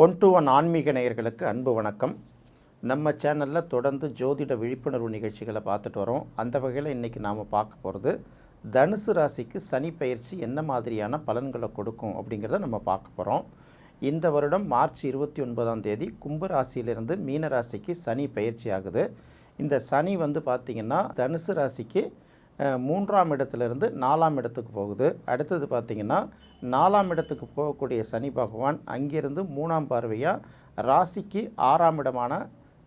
One to one ஆன்மீக நேயர்களுக்கு அன்பு வணக்கம். நம்ம சேனலில் தொடர்ந்து ஜோதிட விழிப்புணர்வு நிகழ்ச்சிகளை பார்த்துட்டு வரோம். அந்த வகையில் இன்றைக்கி நாம் பார்க்க போகிறது தனுசு ராசிக்கு சனி பயிற்சி என்ன மாதிரியான பலன்களை கொடுக்கும் அப்படிங்கிறத நம்ம பார்க்க போகிறோம் இந்த வருடம் மார்ச் இருபத்தி ஒன்பதாம் தேதி கும்ப ராசியிலிருந்து மீன ராசிக்கு சனி பயிற்சி ஆகுது. இந்த சனி வந்து பார்த்திங்கன்னா தனுசு ராசிக்கு மூன்றாம் இடத்துலேருந்து நாலாம் இடத்துக்கு போகுது. அடுத்தது பார்த்திங்கன்னா நாலாம் இடத்துக்கு போகக்கூடிய சனி பகவான் அங்கிருந்து மூணாம் பார்வையாக ராசிக்கு ஆறாம் இடமான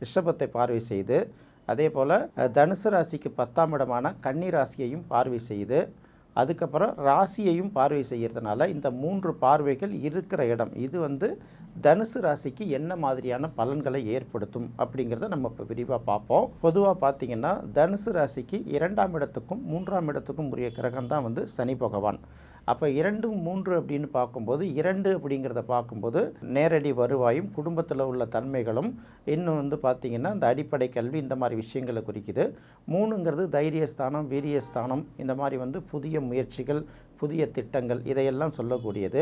ரிஷபத்தை பார்வை செய்து அதே போல் தனுசு ராசிக்கு பத்தாம் இடமான கன்னி ராசியையும் பார்வை செய்து அதுக்கப்புறம் ராசியையும் பார்வை செய்கிறதுனால இந்த மூன்று பார்வைகள் இருக்கிற இடம். இது வந்து தனுசு ராசிக்கு என்ன மாதிரியான பலன்களை ஏற்படுத்தும் அப்படிங்கிறத நம்ம இப்போ விரிவாக பார்ப்போம். பொதுவாக பார்த்தீங்கன்னா தனுசு ராசிக்கு இரண்டாம் இடத்துக்கும் மூன்றாம் இடத்துக்கும் உரிய கிரகம் தான் வந்து சனி பகவான். அப்போ இரண்டு மூன்று அப்படின்னு பார்க்கும்போது இரண்டு அப்படிங்கிறத பார்க்கும்போது நேரடி வருவாயும் குடும்பத்தில் உள்ள தன்மைகளும் இன்னும் வந்து பார்த்திங்கன்னா இந்த அடிப்படை கல்வி இந்த மாதிரி விஷயங்களை குறிக்குது. மூணுங்கிறது தைரியஸ்தானம் வீரியஸ்தானம் இந்த மாதிரி வந்து புதிய முயற்சிகள் புதிய திட்டங்கள் இதையெல்லாம் சொல்லக்கூடியது.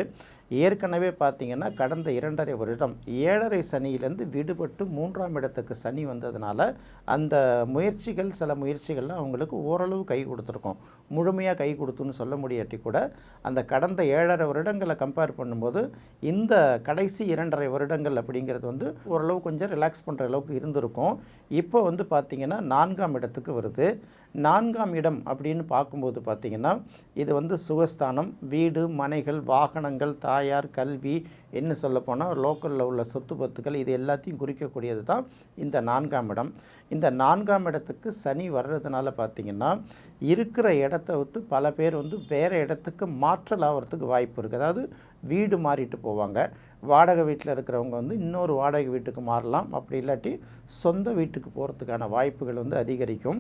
ஏற்கனவே பார்த்திங்கன்னா கடந்த இரண்டரை வருடம் ஏழரை சனியிலேருந்து விடுபட்டு மூன்றாம் இடத்துக்கு சனி வந்ததுனால அந்த முயற்சிகள் சில முயற்சிகள்லாம் அவங்களுக்கு ஓரளவு கை கொடுத்துருக்கோம். முழுமையாக கை கொடுத்துன்னு சொல்ல முடியாட்டி கூட அந்த கடந்த ஏழரை வருடங்களை கம்பேர் பண்ணும்போது இந்த கடைசி இரண்டரை வருடங்கள் அப்படிங்கிறது வந்து ஓரளவு கொஞ்சம் ரிலாக்ஸ் பண்ணுற அளவுக்கு இருந்திருக்கும். இப்போ வந்து பார்த்திங்கன்னா நான்காம் இடத்துக்கு வருது. நான்காம் இடம் அப்படின்னு பார்க்கும்போது பார்த்திங்கன்னா இது வந்து சுகஸ்தானம் வீடு மனைகள் வாகனங்கள் தாயார் கல்வி என்ன சொல்லப்போனால் லோக்கலில் உள்ள சொத்து பத்துக்கள் இது எல்லாத்தையும் குறிக்கக்கூடியது தான் இந்த நான்காம் இடம். இந்த நான்காம் இடத்துக்கு சனி வர்றதுனால பார்த்திங்கன்னா இருக்கிற இடத்த விட்டு பல பேர் வந்து வேறு இடத்துக்கு மாற்றல் ஆகிறதுக்கு வாய்ப்பு இருக்குது அதாவது வீடு மாறிட்டு போவாங்க. வாடகை வீட்டில் இருக்கிறவங்க வந்து இன்னொரு வாடகை வீட்டுக்கு மாறலாம். அப்படி இல்லாட்டி சொந்த வீட்டுக்கு போகிறதுக்கான வாய்ப்புகள் வந்து அதிகரிக்கும்.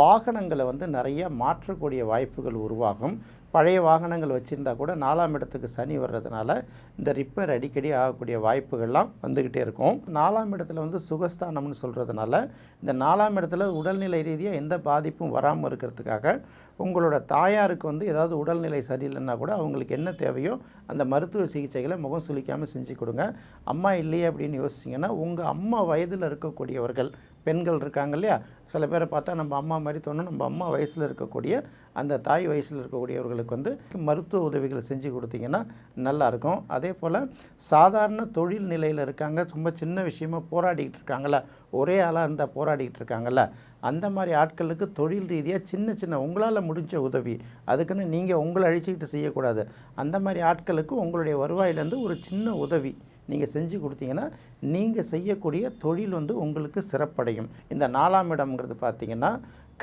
வாகனங்களை வந்து நிறைய மாற்றக்கூடிய வாய்ப்புகள் உருவாகும். பழைய வாகனங்கள் வச்சுருந்தா கூட நாலாம் இடத்துக்கு சனி வர்றதுனால இந்த ரிப்பேர் அடிக்கடி ஆகக்கூடிய வாய்ப்புகள்லாம் வந்துக்கிட்டே இருக்கும். நாலாம் இடத்துல வந்து சுகஸ்தானம்னு சொல்கிறதுனால இந்த நாலாம் இடத்துல உடல்நிலை ரீதியாக எந்த பாதிப்பும் வராமல் இருக்கிறதுக்காக உங்களோட தாயாருக்கு வந்து ஏதாவது உடல்நிலை சரியில்லைன்னா கூட அவங்களுக்கு என்ன தேவையோ அந்த மருத்துவ சிகிச்சைகளை முகம் சுளிக்காமல் செஞ்சு கொடுங்க. அம்மா இல்லையே அப்படின்னு யோசிச்சிங்கன்னா உங்கள் அம்மா வயதில் இருக்கக்கூடியவர்கள் பெண்கள் இருக்காங்க இல்லையா? சில பேரை பார்த்தா நம்ம அம்மா மாதிரி தோணும். நம்ம அம்மா வயசில் இருக்கக்கூடிய அந்த தாய் வயசில் இருக்கக்கூடியவர்களுக்கு வந்து மருத்துவ உதவிகள் செஞ்சு கொடுத்தீங்கன்னா நல்லாயிருக்கும் அதே போல் சாதாரண தொழில் நிலையில் இருக்காங்க. ரொம்ப சின்ன விஷயமா போராடிக்கிட்டு இருக்காங்கள ஒரே ஆளாக இருந்தால் போராடிக்கிட்டு இருக்காங்கல்ல. அந்த மாதிரி ஆட்களுக்கு தொழில் ரீதியாக சின்ன சின்ன உங்களால் முடிஞ்ச உதவி அதுக்குன்னு நீங்கள் உங்களை அழிச்சிக்கிட்டு செய்யக்கூடாது. அந்த மாதிரி ஆட்களுக்கு உங்களுடைய வருவாயிலேருந்து ஒரு சின்ன உதவி. நீங்கள் செஞ்சு கொடுத்தீங்கன்னா நீங்கள் செய்யக்கூடிய தொழில் வந்து உங்களுக்கு சிறப்படையும். இந்த நாலாம் இடம்ங்கிறது பார்த்தீங்கன்னா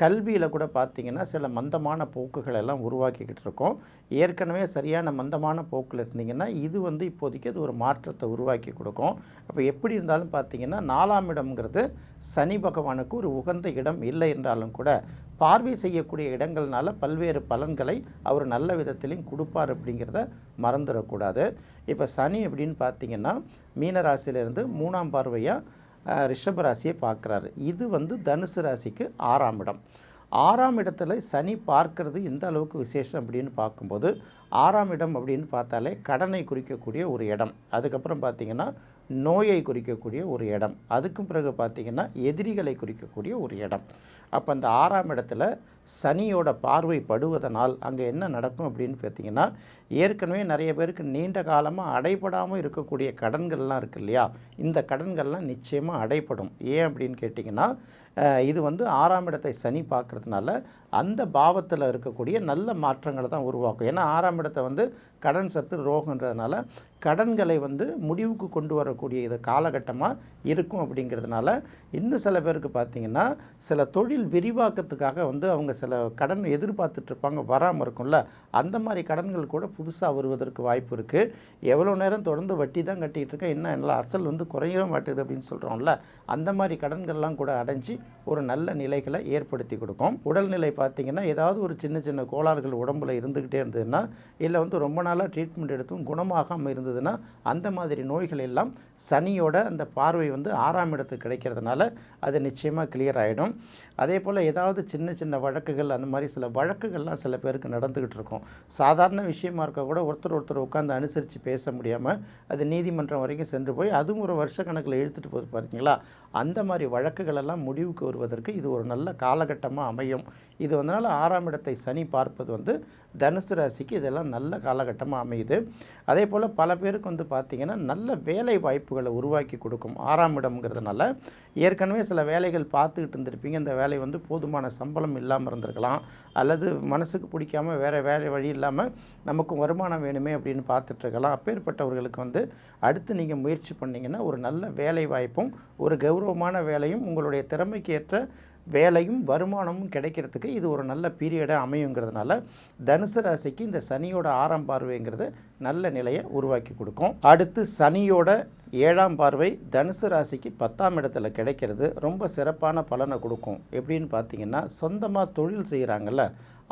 கல்வியில் கூட பார்த்தீங்கன்னா சில மந்தமான போக்குகள் எல்லாம் உருவாக்கிக்கிட்டு இருக்கோம் ஏற்கனவே சரியான மந்தமான போக்கில் இருந்தீங்கன்னா இது வந்து இப்போதைக்கு அது ஒரு மாற்றத்தை உருவாக்கி கொடுக்கும். அப்போ எப்படி இருந்தாலும் பார்த்தீங்கன்னா நாலாம் இடம்ங்கிறது சனி பகவானுக்கு ஒரு உகந்த இடம் இல்லை என்றாலும் கூட பார்வை செய்யக்கூடிய இடங்கள்னால பல்வேறு பலன்களை அவர் நல்ல விதத்திலையும் கொடுப்பார் அப்படிங்கிறத மறந்துடக்கூடாது. இப்போ சனி அப்படின்னு பார்த்தீங்கன்னா மீனராசியிலேருந்து மூணாம் பார்வையாக ரிஷப ராசியை பார்க்குறாரு. இது வந்து தனுசு ராசிக்கு ஆறாம் இடம். ஆறாம் இடத்துல சனி பார்க்கறது எந்த அளவுக்கு விசேஷம் அப்படின்னு பார்க்கும்போது ஆறாம் இடம் அப்படின்னு பார்த்தாலே கடனை குறிக்கக்கூடிய ஒரு இடம். அதுக்கப்புறம் பார்த்திங்கன்னா நோயை குறிக்கக்கூடிய ஒரு இடம். அதுக்கும் பிறகு பார்த்திங்கன்னா எதிரிகளை குறிக்கக்கூடிய ஒரு இடம். அப்போ அந்த ஆறாம் இடத்துல சனியோட பார்வை படுவதனால் அங்கே என்ன நடக்கும் அப்படின்னு பார்த்தீங்கன்னா ஏற்கனவே நிறைய பேருக்கு நீண்ட காலமாக அடைபடாமல் இருக்கக்கூடிய கடன்கள்லாம் இருக்கு இல்லையா? இந்த கடன்கள்லாம் நிச்சயமாக அடைப்படும் ஏன் அப்படின்னு கேட்டிங்கன்னா இது வந்து ஆறாம் இடத்தை சனி பார்க்குறதுனால அந்த பாவத்தில் இருக்கக்கூடிய நல்ல மாற்றங்களை தான் உருவாக்கும். ஏன்னா ஆறாம் இடத்தை வந்து கடன் சத்து ரோகன்றதுனால கடன்களை வந்து முடிவுக்கு கொண்டு வரக்கூடிய இது காலகட்டமாக இருக்கும் அப்படிங்கிறதுனால இன்னும் சில பேருக்கு பார்த்தீங்கன்னா சில தொழில் விரிவாக்கத்துக்காக வந்து அவங்க சில கடன் எதிர்பார்த்துட்ருப்பாங்க வராமல் இருக்கும்ல. அந்த மாதிரி கடன்கள் கூட புதுசாக வருவதற்கு வாய்ப்பு இருக்குது எவ்வளோ நேரம் தொடர்ந்து வட்டி தான் கட்டிகிட்டு இருக்கேன் என்ன எல்லாம் அசல் வந்து குறையவே மாட்டேது அப்படின்னு சொல்கிறோம்ல அந்த மாதிரி கடன்கள்லாம் கூட அடைஞ்சு ஒரு நல்ல நிலைகளை ஏற்படுத்தி கொடுக்கும். உடல்நிலை பார்த்திங்கன்னா ஏதாவது ஒரு சின்ன சின்ன கோளாறுகள் உடம்புல இருந்துக்கிட்டே இருந்ததுன்னா இல்லை வந்து ரொம்ப நாளாக ட்ரீட்மெண்ட் எடுத்தும் குணமாகாமல் இருந்ததுன்னா அந்த மாதிரி நோய்கள் எல்லாம் சனியோட அந்த பார்வை வந்து ஆறாம் இடத்துக்கு கிடைக்கிறதுனால அது நிச்சயமாக கிளியர் ஆகிடும் அதே போல் ஏதாவது சின்ன சின்ன வழக்குகள் அந்த மாதிரி சில வழக்குகள்லாம் சில பேருக்கு நடந்துக்கிட்டு இருக்கும். சாதாரண விஷயமா இருக்க கூட ஒருத்தர் ஒருத்தர் உட்காந்து அனுசரித்து பேச முடியாமல் அது நீதிமன்றம் வரைக்கும் சென்று போய் அதுவும் ஒரு வருஷ கணக்கில் இழுத்துட்டு போகுது பார்த்தீங்களா அந்த மாதிரி வழக்குகள் எல்லாம் முடிவுக்கு வருவதற்கு இது ஒரு நல்ல காலகட்டமாக அமையும். இது வந்தனால ஆறாம் இடத்தை சனி பார்ப்பது வந்து தனுசு ராசிக்கு இதெல்லாம் நல்ல காலகட்டமாக அமையுது. அதே போல் பல பேருக்கு வந்து பார்த்திங்கன்னா நல்ல வேலை வாய்ப்புகளை உருவாக்கி கொடுக்கும். ஆறாம் இடம்ங்கிறதுனால ஏற்கனவே சில வேலைகள் பார்த்துக்கிட்டு இருந்திருப்பீங்க. இந்த வேலை வந்து போதுமான சம்பளம் இல்லாமல் இருந்திருக்கலாம். அல்லது மனசுக்கு பிடிக்காம வேறு வேலை வழி இல்லாமல் நமக்கு வருமானம் வேணுமே அப்படின்னு பார்த்துட்ருக்கலாம். அப்பேற்பட்டவர்களுக்கு வந்து அடுத்து நீங்கள் முயற்சி பண்ணிங்கன்னா ஒரு நல்ல வேலை வாய்ப்பும் ஒரு கௌரவமான வேலையும் உங்களுடைய திறமைக்கு ஏற்ற வேலையும் வருமானமும் கிடைக்கிறதுக்கு இது ஒரு நல்ல பீரியடாக அமையுங்கிறதுனால தனுசு ராசிக்கு இந்த சனியோட ஆறாம் பார்வைங்கிறது நல்ல நிலையை உருவாக்கி கொடுக்கும். அடுத்து சனியோட ஏழாம் பார்வை தனுசு ராசிக்கு பத்தாம் இடத்துல கிடைக்கிறது. ரொம்ப சிறப்பான பலனை கொடுக்கும். எப்படின்னு பார்த்தீங்கன்னா சொந்தமாக தொழில் செய்கிறாங்கல்ல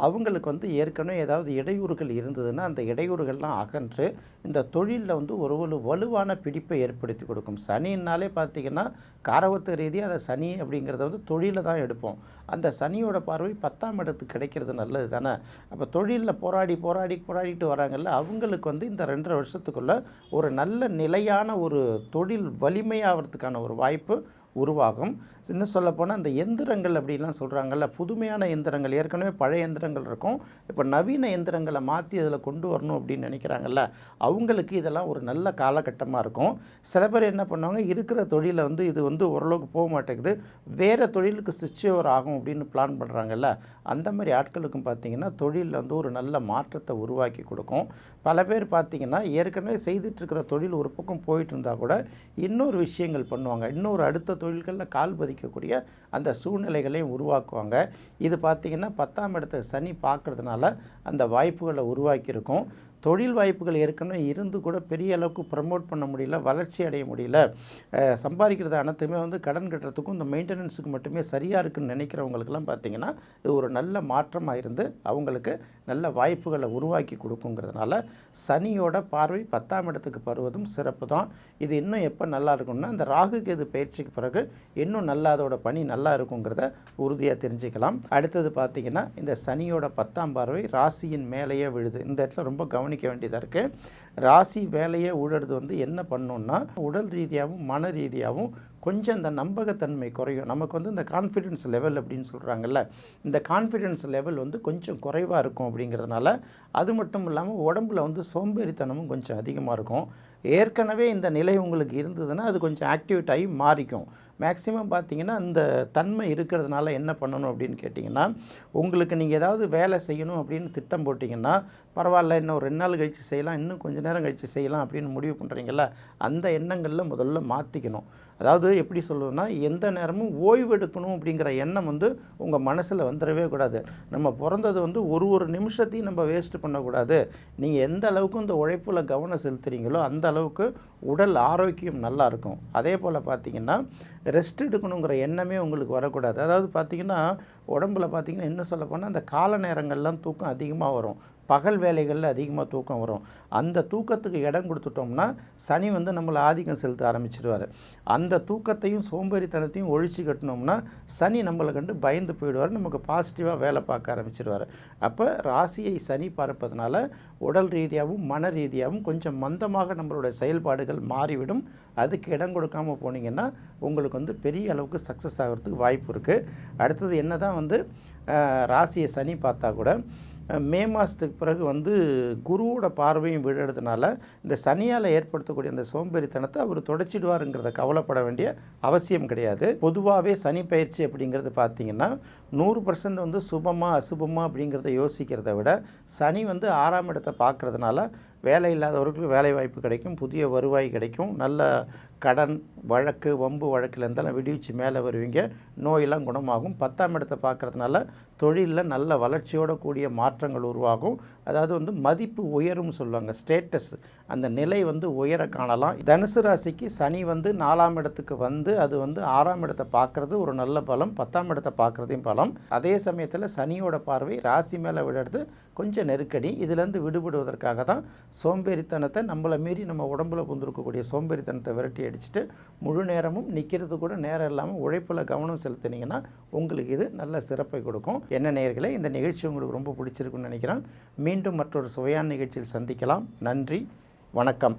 அவங்களுக்கு வந்து ஏற்கனவே ஏதாவது இடையூறுகள் இருந்ததுன்னா அந்த இடையூறுகள்லாம் அகன்று இந்த தொழிலில் வந்து ஒரு ஒரு வலுவான பிடிப்பை ஏற்படுத்தி கொடுக்கும். சனின்னாலே பார்த்தீங்கன்னா காரவத்து ரீதியாக அதை சனி அப்படிங்கிறத வந்து தொழிலில் தான் எடுப்போம். அந்த சனியோட பார்வை பத்தாம் இடத்துக்கு கிடைக்கிறது நல்லது தானே அப்போ தொழிலில் போராடி போராடி போராடிட்டு வராங்கல்ல அவங்களுக்கு வந்து இந்த ரெண்டரை வருஷத்துக்குள்ளே ஒரு நல்ல நிலையான ஒரு தொழில் வலிமையாகிறதுக்கான ஒரு வாய்ப்பு உருவாகும். இன்னும் சொல்லப்போனால் இந்த எந்திரங்கள் அப்படிலாம் சொல்கிறாங்கல்ல புதுமையான எந்திரங்கள் ஏற்கனவே பழைய எந்திரங்கள் இருக்கும். இப்போ நவீன எந்திரங்களை மாற்றி அதில் கொண்டு வரணும் அப்படின்னு நினைக்கிறாங்கல்ல அவங்களுக்கு இதெல்லாம் ஒரு நல்ல காலகட்டமாக இருக்கும். சில பேர் என்ன பண்ணுவாங்க இருக்கிற தொழிலை வந்து இது வந்து ஓரளவுக்கு போக மாட்டேங்குது. வேறு தொழிலுக்கு சுவிட்ச் ஓவர் ஆகும் அப்படின்னு பிளான் பண்ணுறாங்கல்ல அந்த மாதிரி ஆட்களுக்கும் பார்த்திங்கன்னா தொழிலில் வந்து ஒரு நல்ல மாற்றத்தை உருவாக்கி கொடுக்கும். பல பேர் பார்த்திங்கன்னா ஏற்கனவே செய்துட்ருக்கிற தொழில் ஒரு பக்கம் போயிட்டு இருந்தால் கூட இன்னொரு விஷயங்கள் பண்ணுவாங்க. இன்னொரு அடுத்த தொழில்களில் கால் பதிக்கக்கூடிய அந்த சூழ்நிலைகளையும் உருவாக்குவாங்க. இது பார்த்திங்கன்னா பத்தாம் இடத்த சனி பார்க்குறதுனால அந்த வாய்ப்புகளை உருவாக்கியிருக்கும். தொழில் வாய்ப்புகள் ஏற்கனவே இருந்து கூட பெரிய அளவுக்கு ப்ரமோட் பண்ண முடியல வளர்ச்சி அடைய முடியல. சம்பாதிக்கிறது அனைத்துமே வந்து கடன் கட்டுறதுக்கும் இந்த மெயின்டெனன்ஸுக்கு மட்டுமே சரியாக இருக்குன்னு நினைக்கிறவங்களுக்கெல்லாம் பார்த்திங்கன்னா இது ஒரு நல்ல மாற்றமாக இருந்து அவங்களுக்கு நல்ல வாய்ப்புகளை உருவாக்கி கொடுக்குங்கிறதுனால சனியோட பார்வை பத்தாம் இடத்துக்கு பருவதும் சிறப்பு தான். இது இன்னும் எப்போ நல்லா இருக்கும்னா இந்த ராகு கேது பயிற்சிக்கு பிறகு இன்னும் நல்லா அதோட பணி நல்லா இருக்குங்கிறத உறுதியாக தெரிஞ்சுக்கலாம். அடுத்தது பார்த்திங்கன்னா இந்த சனியோட பத்தாம் பார்வை ராசியின் மேலேயே விழுது. இந்த இடத்துல ரொம்ப கவனிக்க வேண்டியதாக இருக்குது ராசி வேலையை ஊழறது வந்து என்ன பண்ணுன்னா உடல் ரீதியாகவும் மன ரீதியாகவும் கொஞ்சம் இந்த நம்பகத்தன்மை குறையும். நமக்கு வந்து இந்த கான்ஃபிடென்ஸ் லெவல் அப்படின்னு சொல்கிறாங்கல்ல இந்த கான்ஃபிடென்ஸ் லெவல் வந்து கொஞ்சம் குறைவாக இருக்கும் அப்படிங்கிறதுனால அது மட்டும் இல்லாமல் உடம்புல வந்து சோம்பேறித்தனமும் கொஞ்சம் அதிகமாக இருக்கும். ஏற்கனவே இந்த நிலை உங்களுக்கு இருந்ததுன்னா அது கொஞ்சம் ஆக்டிவேட் ஆகி மாறிக்கும். மேக்ஸிமம் பார்த்தீங்கன்னா இந்த தன்மை இருக்கிறதுனால என்ன பண்ணணும் அப்படின்னு கேட்டிங்கன்னா உங்களுக்கு நீங்கள் ஏதாவது வேலை செய்யணும் அப்படின்னு திட்டம் போட்டிங்கன்னா பரவாயில்ல இன்னும் ஒரு ரெண்டு நாள் கழித்து செய்யலாம் இன்னும் கொஞ்சம் நேரம் கழித்து செய்யலாம் அப்படின்னு முடிவு பண்ணுறீங்களா அந்த எண்ணங்களில் முதல்ல மாற்றிக்கணும் அதாவது எப்படி சொல்லணும்னா எந்த நேரமும் ஓய்வு எடுக்கணும் அப்படிங்கிற எண்ணம் வந்து உங்கள் மனசில் வந்துடவே கூடாது. நம்ம பிறந்தது வந்து ஒரு ஒரு நிமிஷத்தையும் நம்ம வேஸ்ட் பண்ணக்கூடாது. நீங்கள் எந்த அளவுக்கு இந்த உழைப்பில் கவனம் செலுத்துறீங்களோ அந்த அளவுக்கு உடல் ஆரோக்கியம் நல்லா இருக்கும். அதே போல் பார்த்திங்கன்னா ரெஸ்ட் எடுக்கணுங்கிற எண்ணமே உங்களுக்கு வரக்கூடாது. அதாவது பார்த்திங்கன்னா உடம்புல பார்த்தீங்கன்னா என்ன சொல்ல போனால் அந்த கால நேரங்கள்லாம் தூக்கம் அதிகமாக வரும். பகல் வேலைகளில் அதிகமாக தூக்கம் வரும். அந்த தூக்கத்துக்கு இடம் கொடுத்துட்டோம்னா சனி வந்து நம்மளை ஆதிக்கம் செலுத்த ஆரம்பிச்சிடுவார் அந்த தூக்கத்தையும் சோம்பேறித்தனத்தையும் ஒழிச்சு கட்டினோம்னா சனி நம்மளை கண்டு பயந்து போயிடுவார். நமக்கு பாசிட்டிவாக வேலை பார்க்க ஆரம்பிச்சிடுவார் அப்போ ராசியை சனி பார்ப்பதனால உடல் ரீதியாகவும் மன ரீதியாகவும் கொஞ்சம் மந்தமாக நம்மளுடைய செயல்பாடுகள் மாறிவிடும். அதுக்கு இடம் கொடுக்காம போனீங்கன்னா உங்களுக்கு வந்து பெரிய அளவுக்கு சக்ஸஸ் ஆகிறதுக்கு வாய்ப்பு இருக்குது அடுத்தது என்ன தான் வந்து ராசியை சனி பார்த்தா கூட மே மாதத்துக்கு பிறகு வந்து குருவோட பார்வையும் விழுறதுனால இந்த சனியால் ஏற்படுத்தக்கூடிய அந்த சோம்பேறித்தனத்தை அவர் தொடச்சிடுவாருங்கிறத கவலைப்பட வேண்டிய அவசியம் கிடையாது. பொதுவாகவே சனி பயிற்சி அப்படிங்கிறது பார்த்தீங்கன்னா நூறு பர்சன்ட் வந்து சுபமாக அசுபமாக அப்படிங்கிறத யோசிக்கிறத விட சனி வந்து ஆறாம் இடத்தை பார்க்குறதுனால வேலை இல்லாதவர்களுக்கு வேலை வாய்ப்பு கிடைக்கும் புதிய வருவாய் கிடைக்கும் நல்ல கடன் வழக்கு வம்பு வழக்கில் இருந்தாலும் விடுவிச்சு மேலே வருவீங்க. நோயெல்லாம் குணமாகும். பத்தாம் இடத்தை பார்க்கறதுனால தொழிலில் நல்ல வளர்ச்சியோட கூடிய மாற்றங்கள் உருவாகும். அதாவது வந்து மதிப்பு உயரும் சொல்லுவாங்க. ஸ்டேட்டஸ். அந்த நிலை வந்து உயர காணலாம். தனுசு ராசிக்கு சனி வந்து நாலாம் இடத்துக்கு வந்து அது வந்து ஆறாம் இடத்தை பார்க்கறது ஒரு நல்ல பலம் பத்தாம் இடத்தை பார்க்குறதையும் பலம். அதே சமயத்தில் சனியோட பார்வை ராசி மேலே விடுறது கொஞ்சம் நெருக்கடி. இதுலேருந்து விடுபடுவதற்காக தான் சோம்பேறித்தனத்தை நம்மளை மீறி நம்ம உடம்புல புந்திருக்கக்கூடிய சோம்பேறித்தனத்தை விரட்டி அடிச்சுட்டு முழு நேரமும் நிற்கிறது கூட நேரம் இல்லாமல் உழைப்பில் கவனம் செலுத்தினீங்கன்னா உங்களுக்கு இது நல்ல சிறப்பை கொடுக்கும். என்ன நேயர்களே இந்த நிகழ்ச்சி உங்களுக்கு ரொம்ப பிடிச்சிருக்குன்னு நினைக்கிறேன். மீண்டும் மற்றொரு சுவையான நிகழ்ச்சியில் சந்திக்கலாம். நன்றி. வணக்கம்.